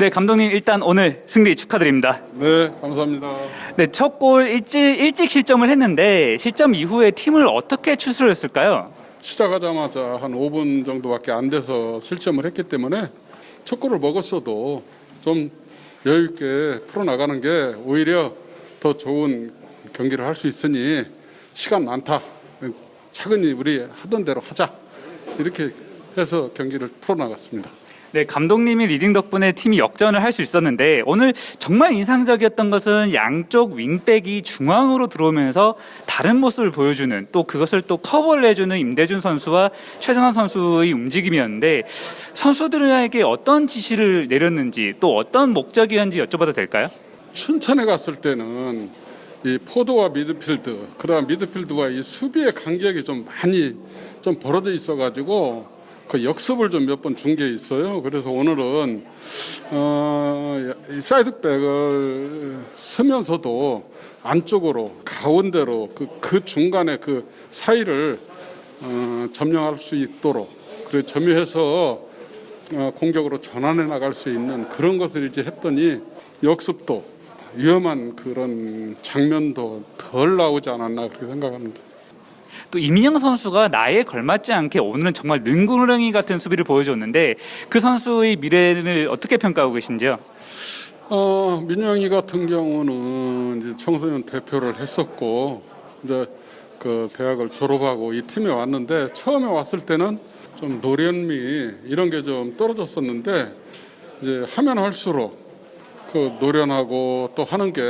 네, 감독님 일단 오늘 승리 축하드립니다. 네, 감사합니다. 네, 첫 골 일찍, 일찍 실점을 했는데 실점 이후에 팀을 어떻게 추스렸을까요? 시작하자마자 한 5분 정도밖에 안 돼서 실점을 했기 때문에 첫 골을 먹었어도 좀 여유 있게 풀어 나가는 게 오히려 더 좋은 경기를 할 수 있으니 시간 많다. 차근히 우리 하던 대로 하자. 이렇게 해서 경기를 풀어 나갔습니다. 네, 감독님이 리딩 덕분에 팀이 역전을 할 수 있었는데 오늘 정말 인상적이었던 것은 양쪽 윙백이 중앙으로 들어오면서 다른 모습을 보여주는 또 그것을 또 커버를 해주는 임대준 선수와 최정환 선수의 움직임이었는데 선수들에게 어떤 지시를 내렸는지 또 어떤 목적이었는지 여쭤봐도 될까요? 춘천에 갔을 때는 이 포드와 미드필드, 그다음 미드필드와 이 수비의 간격이 좀 많이 좀 벌어져 있어가지고 그 역습을 좀 몇 번 준 게 있어요. 그래서 오늘은 어, 이 사이드백을 쓰면서도 안쪽으로 가운데로 그, 그 중간에 그 사이를 어, 점령할 수 있도록 그리고 점유해서 어, 공격으로 전환해 나갈 수 있는 그런 것을 이제 했더니 역습도 위험한 그런 장면도 덜 나오지 않았나 그렇게 생각합니다. 또 이민영 선수가 나에 걸맞지 않게 오늘은 정말 능구렁이 같은 수비를 보여줬는데 그 선수의 미래를 어떻게 평가하고 계신지요? 어, 민영이 같은 경우는 이제 청소년 대표를 했었고 이제 그 대학을 졸업하고 이 팀에 왔는데 처음에 왔을 때는 좀 노련미 이런 게 좀 떨어졌었는데 이제 하면 할수록 그 노련하고 또 하는 게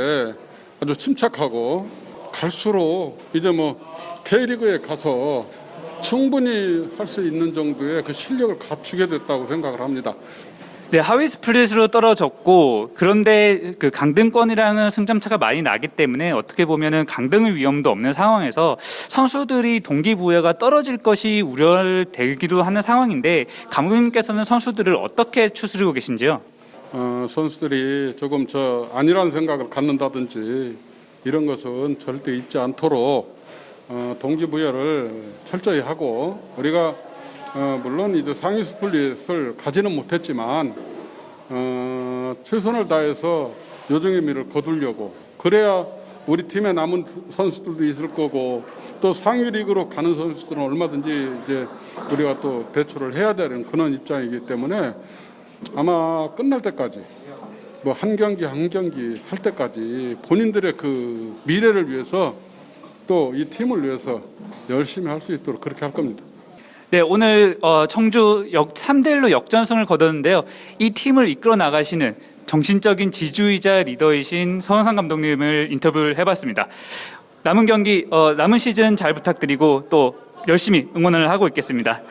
아주 침착하고 갈수록 이제 뭐 K리그에 가서 충분히 할 수 있는 정도의 그 실력을 갖추게 됐다고 생각을 합니다. 네, 하위 스플릿으로 떨어졌고 그런데 그 강등권이랑은 승점 차가 많이 나기 때문에 어떻게 보면은 강등의 위험도 없는 상황에서 선수들이 동기부여가 떨어질 것이 우려되기도 하는 상황인데 감독님께서는 선수들을 어떻게 추스리고 계신지요? 어, 선수들이 조금 저 아니라는 생각을 갖는다든지 이런 것은 절대 있지 않도록 어, 동기부여를 철저히 하고 우리가 어, 물론 이제 상위 스플릿을 가지는 못했지만 어, 최선을 다해서 요정의 미를 거두려고 그래야 우리 팀에 남은 선수들도 있을 거고 또 상위 리그로 가는 선수들은 얼마든지 이제 우리가 또 배출을 해야 되는 그런 입장이기 때문에 아마 끝날 때까지 뭐 한 경기 한 경기 할 때까지 본인들의 그 미래를 위해서 또 이 팀을 위해서 열심히 할 수 있도록 그렇게 할 겁니다. 네, 오늘 어, 청주 역 3대 1로 역전승을 거뒀는데요. 이 팀을 이끌어 나가시는 정신적인 지주이자 리더이신 서원상 감독님을 인터뷰를 해봤습니다. 남은 경기, 어, 남은 시즌 잘 부탁드리고 또 열심히 응원을 하고 있겠습니다.